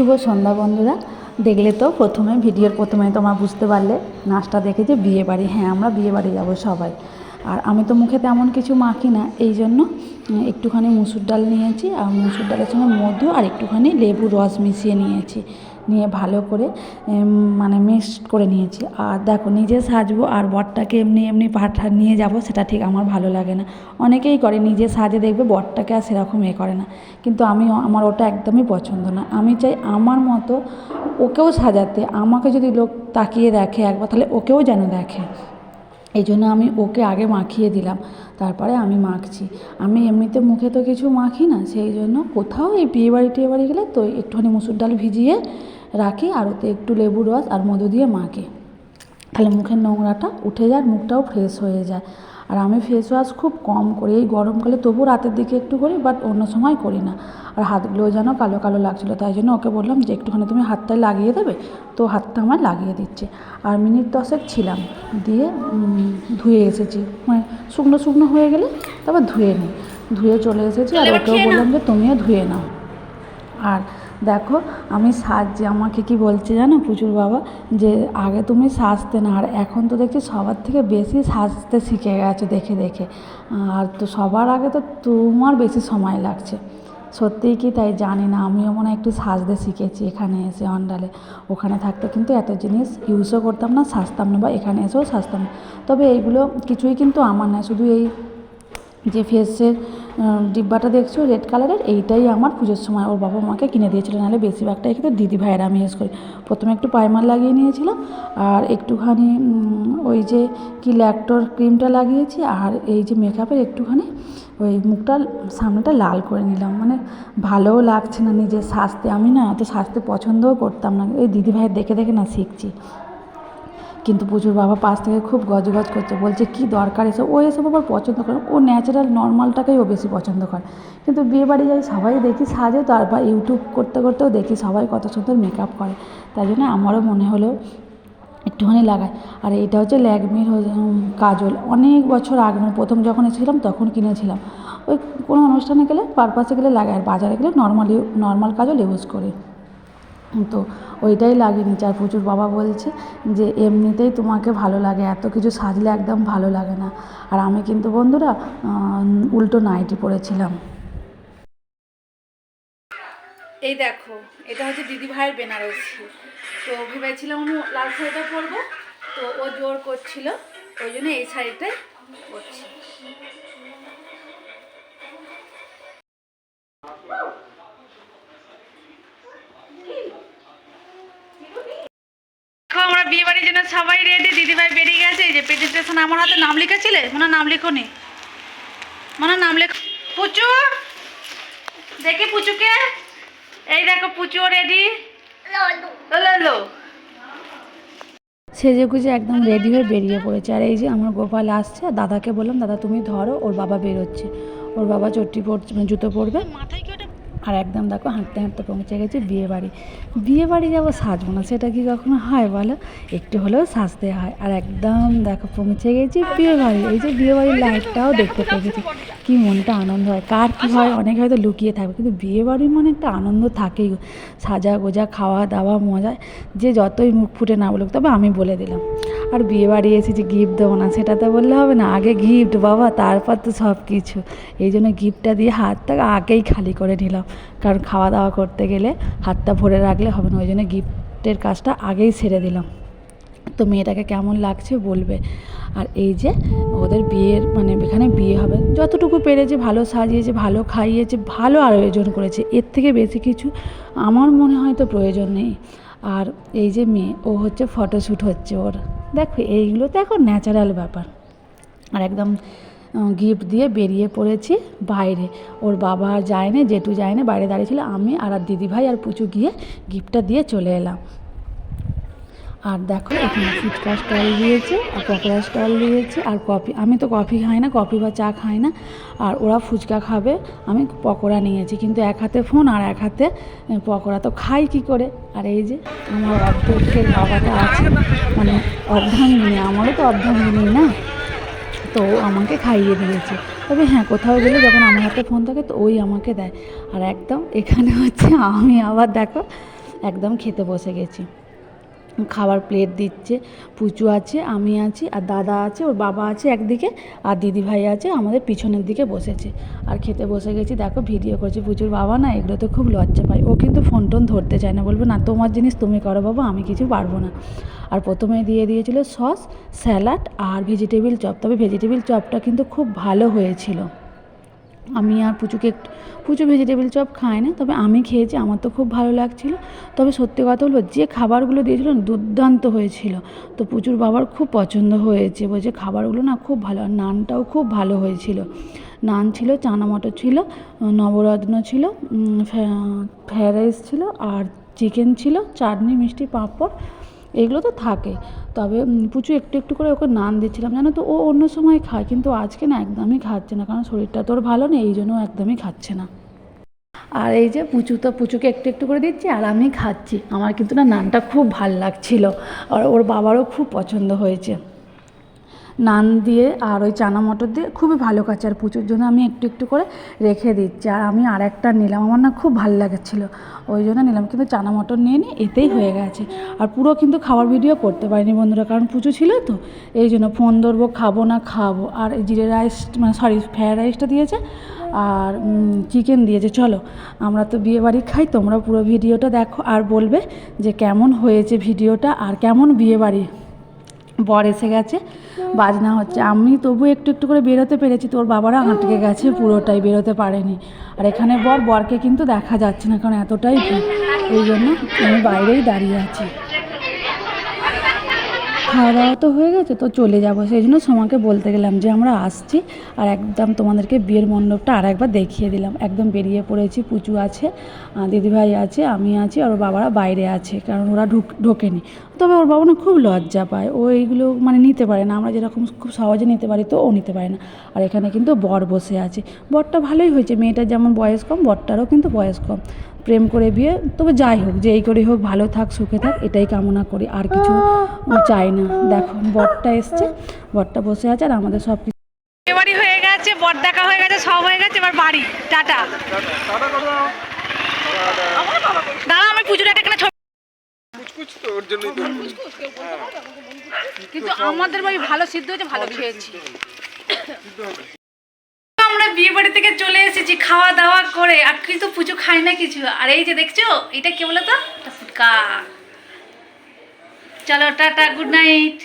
শুভ সন্ধ্যা বন্ধুরা। দেখলে তো প্রথমে ভিডিওর প্রথমে তোমরা বুঝতে পারলে। নাচটা দেখে যে বিয়ে বাড়ি। হ্যাঁ আমরা বিয়ে বাড়ি যাব সবাই। আর আমি তো মুখে তেমন কিছু মাখি না, এই জন্য একটুখানি মুসুর ডাল নিয়েছি আর মুসুর ডালের সঙ্গে মধু আর একটুখানি লেবু রস মিশিয়ে নিয়েছি, নিয়ে ভালো করে মানে মিক্স করে নিয়েছি। আর দেখো, নিজে সাজবো আর বরটাকে এমনি এমনি পাঠা নিয়ে যাব, সেটা ঠিক আমার ভালো লাগে না। অনেকেই করে নিজে সাজে দেখবে বরটাকে আর সেরকম এ করে না। কিন্তু আমি, আমার ওটা একদমই পছন্দ না। আমি চাই আমার মতো ওকেও সাজাতে, আমাকে যদি লোক তাকিয়ে দেখে একবার, তাহলে ওকেও যেন দেখে। এই জন্য আমি ওকে আগে মাখিয়ে দিলাম, তারপরে আমি মাখছি। আমি এমনিতে মুখে তো কিছু মাখি না সেই জন্য কোথাও এই বিয়ে বাড়ি টিয়ে বাড়ি গেলে তো একটুখানি মুসুর ডাল ভিজিয়ে রাখি, আর ওতে একটু লেবু রস আর মধু দিয়ে মাখি। তাহলে মুখের নোংরাটা উঠে যায় আর মুখটাও ফ্রেশ হয়ে যায়। আর আমি ফেস ওয়াশ খুব কম করি। এই গরমকালে তবু রাতের দিকে একটু করি বাট অন্য সময় করি না। আর হাতগুলো যেন কালো কালো লাগছিল তাই জন্য ওকে বললাম যে একটুখানি তুমি হাতটায় লাগিয়ে দেবে? তো হাতটা আমার লাগিয়ে দিচ্ছে। আর মিনিট দশেক ছিলাম দিয়ে ধুয়ে এসেছি। মানে শুকনো শুকনো হয়ে গেলে তারপর ধুয়ে নিই ধুয়ে চলে এসেছি আর ওকেও বললাম যে তুমিও ধুয়ে নাও। আর দেখো, আমি সাজছি। আমাকে কি বলছে জানো পুজোর বাবা? যে আগে তুমি সাজতে না, আর এখন তো দেখছি সবার থেকে বেশি সাজতে শিখে গেছো দেখে দেখে। আর তো সবার আগে তো তোমার বেশি সময় লাগছে। সত্যিই কি তাই জানি না, আমিও মনে হয় একটু সাজতে শিখেছি এখানে এসে অন্ডালে। ওখানে থাকতে কিন্তু এত জিনিস ইউজও করতাম না, সাজতাম না বা এখানে এসেও সাজতাম না। তবে এইগুলো কিছুই কিন্তু আমার না শুধু এই যে ফেসের ডিব্বাটা দেখছ রেড কালারের এইটাই আমার পুজোর সময়। ওর বাবা মাকে কিনে দিয়েছিল, নাহলে বেশিরভাগটাই কিন্তু দিদি ভাইয়েরা আমি ইউজ করি। প্রথমে একটু পাইমার লাগিয়ে নিয়েছিলাম, আর একটুখানি ওই যে কি ল্যাক্টোর ক্রিমটা লাগিয়েছি, আর এই যে মেকআপের একটুখানি ওই মুখটা, সামনেটা লাল করে নিলাম। মানে ভালোও লাগছে না, নিজের সাজতে আমি না অত সাজতে পছন্দও করতাম না। এই দিদি ভাইয়ের দেখে দেখে না শিখছি। কিন্তু পুজোর বাবা পাশ থেকে খুব গজগজ করছে। বলছে, কি দরকার এসব? ও এসব আবার পছন্দ করে ও ন্যাচারাল নর্মালটাকেই ও বেশি পছন্দ করে। কিন্তু বিয়ে বাড়ি যাই, সবাই দেখি সাজে, তারপর ইউটিউব করতে করতেও দেখি সবাই কত সুন্দর মেকআপ করে। তাই জন্য আমারও মনে হলো একটুখানি লাগাই। আর এটা হচ্ছে ল্যাকমির কাজল। অনেক বছর আগে মানে প্রথম যখন এসেছিলাম, তখন কিনেছিলাম। ওই কোনো অনুষ্ঠানে গেলে, পারপাসে গেলে লাগাই। আর বাজারে গেলে নর্মালি নর্মাল কাজল ইউজ করি। তো ওইটাই লাগিয়ে নিচ্ছে আর প্রচুর বাবা বলছে যে, এমনিতেই তোমাকে ভালো লাগে, এত কিছু সাজলে একদম ভালো লাগে না। আর আমি কিন্তু বন্ধুরা উল্টো নাইটি পরেছিলাম। এই দেখো, এটা হচ্ছে দিদি ভাইয়ের বেনারসি। তো ভেবেছিলাম আমি লাল শাড়িটা পরবো, তো ও জোর করছিল, ওই জন্য এই শাড়িটাই পরছি। আমরা বিয়ে বাড়ির জন্য সবাই রেডি দিদিভাই বেরিয়ে গেছে। এই যে প্রেজেন্টেশন আমার হাতে নাম লিখেছিলে? মনে নাম লেখো নি মনে নাম লেখ পুচু! দেখি পুচুকে। এই দেখো পুচু রেডি লো সেজে গুজে একদম রেডি হয়ে বেরিয়ে পড়েছে। আর এই যে আমার গোপাল আসছে দাদাকে বললাম দাদা তুমি ধরো ওর বাবা বেরোচ্ছে। ওর বাবা চট্টি পড়ছে মানে জুতো পরবে। আর একদম দেখো হাঁটতে হাঁটতে পৌঁছে গেছে বিয়ে বাড়ি। বিয়ে বাড়ি যাব সাজবো না, সেটা কি কখনো হয় বলো? একটু হলেও সাজতে হয়। আর একদম দেখো পৌঁছে গেছি বিয়ে বাড়ি। এই যে বিয়ে বাড়ির লাইটটাও দেখতে পেয়েছি কি মনটা আনন্দ হয়, কার কী হয়, অনেক হয়তো লুকিয়ে থাকবে। কিন্তু বিয়ে বাড়ির মনে একটা আনন্দ থাকেই। সাজা গোজা, খাওয়া দাওয়া, মজা, যে যতই মুখ ফুটে না বলুক, তবে আমি বলে দিলাম। আর বিয়ে বাড়ি এসেছি গিফট দেবো না, সেটা তো বললে হবে না। আগে গিফট বাবা, তারপর তো সব কিছু এই জন্য গিফটটা দিয়ে হাতটা আগেই খালি করে নিলাম। কারণ খাওয়া দাওয়া করতে গেলে হাতটা ভরে রাখলে হবে না, ওই জন্য গিফটের কাজটা আগেই সেরে দিলাম। তো মেয়েটাকে কেমন লাগছে বলবে? আর এই যে ওদের বিয়ের মানে এখানে বিয়ে হবে, যতটুকু পেরেছে, ভালো সাজিয়েছে, ভালো খাইয়েছে, ভালো আয়োজন করেছে, এর থেকে বেশি কিছু আমার মনে হয় তো প্রয়োজন নেই। আর এই যে মেয়ে, ও হচ্ছে ফটোশ্যুট হচ্ছে ওর। দেখো, এইগুলো তো এখন ন্যাচারাল ব্যাপার। আর একদম গিফট দিয়ে বেরিয়ে পড়েছি বাইরে। ওর বাবা যায়নি, জেঠু যায়নি, বাইরে দাঁড়িয়েছিল আমি আর আর দিদিভাই আর পুচু গিয়ে গিফটটা দিয়ে চলে এলাম। আর দেখো, এখানে ফুচকা স্টল দিয়েছে আর পকোড়া স্টল দিয়েছে আর কফি আমি তো কফি খাই না কফি বা চা খাই না, আর ওরা ফুচকা খাবে, আমি পকোড়া নিয়েছি, কিন্তু এক হাতে ফোন আর এক হাতে পকোড়া, তো খাই কি করে? আর এই যে আমার অর্ধেকের বাবাটা আছে মানে অর্ধাঙ্গিনী, আমারও তো অর্ধাঙ্গিনী না, তো আমাকে খাইয়ে দিয়েছে। তবে হ্যাঁ কোথাও গেলে যখন আমার হাতে ফোন থাকে, তো ওই আমাকে দেয়। আর একদম এখানে হচ্ছে আমি আবার দেখো, একদম খেতে বসে গেছি। খাবার প্লেট দিচ্ছে, পুচু আছে, আমি আছি, আর দাদা আছে, ওর বাবা আছে একদিকে, আর দিদি ভাই আছে, আমাদের পিছনের দিকে বসেছে। আর খেতে বসে গেছি, দেখো ভিডিও করছি, পুচুর বাবা না এগুলোতে খুব লজ্জা পায়। ও কিন্তু ফোন টোন ধরতে চায় না, বলবে না, তোমার জিনিস তুমি করো বাবা, আমি কিছু পারব না। আর প্রথমে দিয়ে দিয়েছিল সস স্যালাড আর ভেজিটেবিল চপ তবে ভেজিটেবিল চপটা কিন্তু খুব ভালো হয়েছিল। আমি আর পুচুকে পুচু ভেজিটেবিল চপ খায় না, তবে আমি খেয়েছি, আমার তো খুব ভালো লাগছিল। তবে সত্যি কথা বলব, যে খাবারগুলো দিয়েছিল দুর্দান্ত হয়েছিল। তো পুচুর বাবার খুব পছন্দ হয়েছে, বলছে খাবারগুলো না খুব ভালো, আর নানটাও খুব ভালো হয়েছিল। নান ছিল, চানা মটর ছিল, নবরত্ন ছিল ফ্রায়েড রাইস ছিল, আর চিকেন ছিল, চাটনি, মিষ্টি, পাঁপড় এগুলো তো থাকে। তবে পুচু একটু একটু করে ওকে নান দিচ্ছিলাম। জানো তো, ও অন্য সময় খায়, কিন্তু আজকে না একদমই খাচ্ছে না, কারণ শরীরটা তোর ভালো নেই, এই জন্য একদমই খাচ্ছে না। আর এই যে পুচু তো, পুচুকে একটু একটু করে দিচ্ছি, আর আমি খাচ্ছি। আমার কিন্তু না নানটা খুব ভালো লাগছিল, আর ওর বাবারও খুব পছন্দ হয়েছে। নান দিয়ে আর ওই চানা মটর দিয়ে খুবই ভালো খাচ্ছে আর পুচুর জন্য আমি একটু একটু করে রেখে দিচ্ছি। আর আমি আর একটা নিলাম, আমার না খুব ভালো লাগছিল। ওই জন্য নিলাম, কিন্তু চানা মটর নিয়ে নিই এতেই হয়ে গেছে। আর পুরো কিন্তু খাবার ভিডিও করতে পারিনি বন্ধুরা, কারণ পুজো ছিল তো। এই জন্য ফোন ধরবো, খাব না খাব। আর জিরে রাইস মানে সরি ফ্রায়েড রাইসটা দিয়েছে। আর চিকেন দিয়েছে। চলো, আমরা তো বিয়ে বাড়ি খাই, তোমরা পুরো ভিডিওটা দেখো। আর বলবে যে কেমন হয়েছে ভিডিওটা আর কেমন বিয়ে বাড়ি? বর এসে গেছে। বাজনা হচ্ছে। আমি তবু একটু একটু করে বেরোতে পেরেছি। তোর বাবারা আটকে গেছে পুরোটাই, বেরোতে পারেনি। আর এখানে বর, বরকে কিন্তু দেখা যাচ্ছে না, কারণ এতটাই এই জন্য আমি বাইরেই দাঁড়িয়ে আছি। খাওয়া দাওয়া তো হয়ে গেছে, তো চলে যাব। সেই জন্য সোমাকে বলতে গেলাম যে, আমরা আসছি। আর একদম তোমাদেরকে বিয়ের মণ্ডপটা আর একবার দেখিয়ে দিলাম। একদম বেরিয়ে পড়েছি, পুচু আছে দিদিভাই আছে, আমি আছি, আর ওর বাবারা বাইরে আছে, কারণ ওরা ঢুক, ঢোকেনি। তবে ওর বাবা না খুব লজ্জা পায়। ও এইগুলো মানে নিতে পারে না, আমরা যেরকম খুব সহজে নিতে পারি, তো ও নিতে পারে না। আর এখানে কিন্তু বর বসে আছে। বরটা ভালোই হয়েছে মেয়েটার যেমন বয়স কম, বরটারও কিন্তু বয়স কম। প্রেম করে বিয়ে তবে যাই হোক যে এই করে হোক ভালো থাক সুখে থাক এটাই কামনা করি। আর কিছু চাই না। দেখো বরটা এসছে বরটা বসে আছে আর আমাদের সব কিছু বাড়ি হয়ে গেছে বর দেখা হয়ে গেছে সব হয়ে গেছে এবার বাড়ি। টাটা। দাঁড়া আমি পুজোর একটা ছবি কিন্তু আমাদের বাড়ি ভালো সিদ্ধ হয়েছে ভালো খেয়েছি। বিয়ে বাড়ি থেকে চলে এসেছি, খাওয়া দাওয়া করে। আর কিন্তু পুজো খায় না কিছু। আর এই যে দেখছ, এটা কে বলো তো ফুটকা। চলো, টাটা গুড নাইট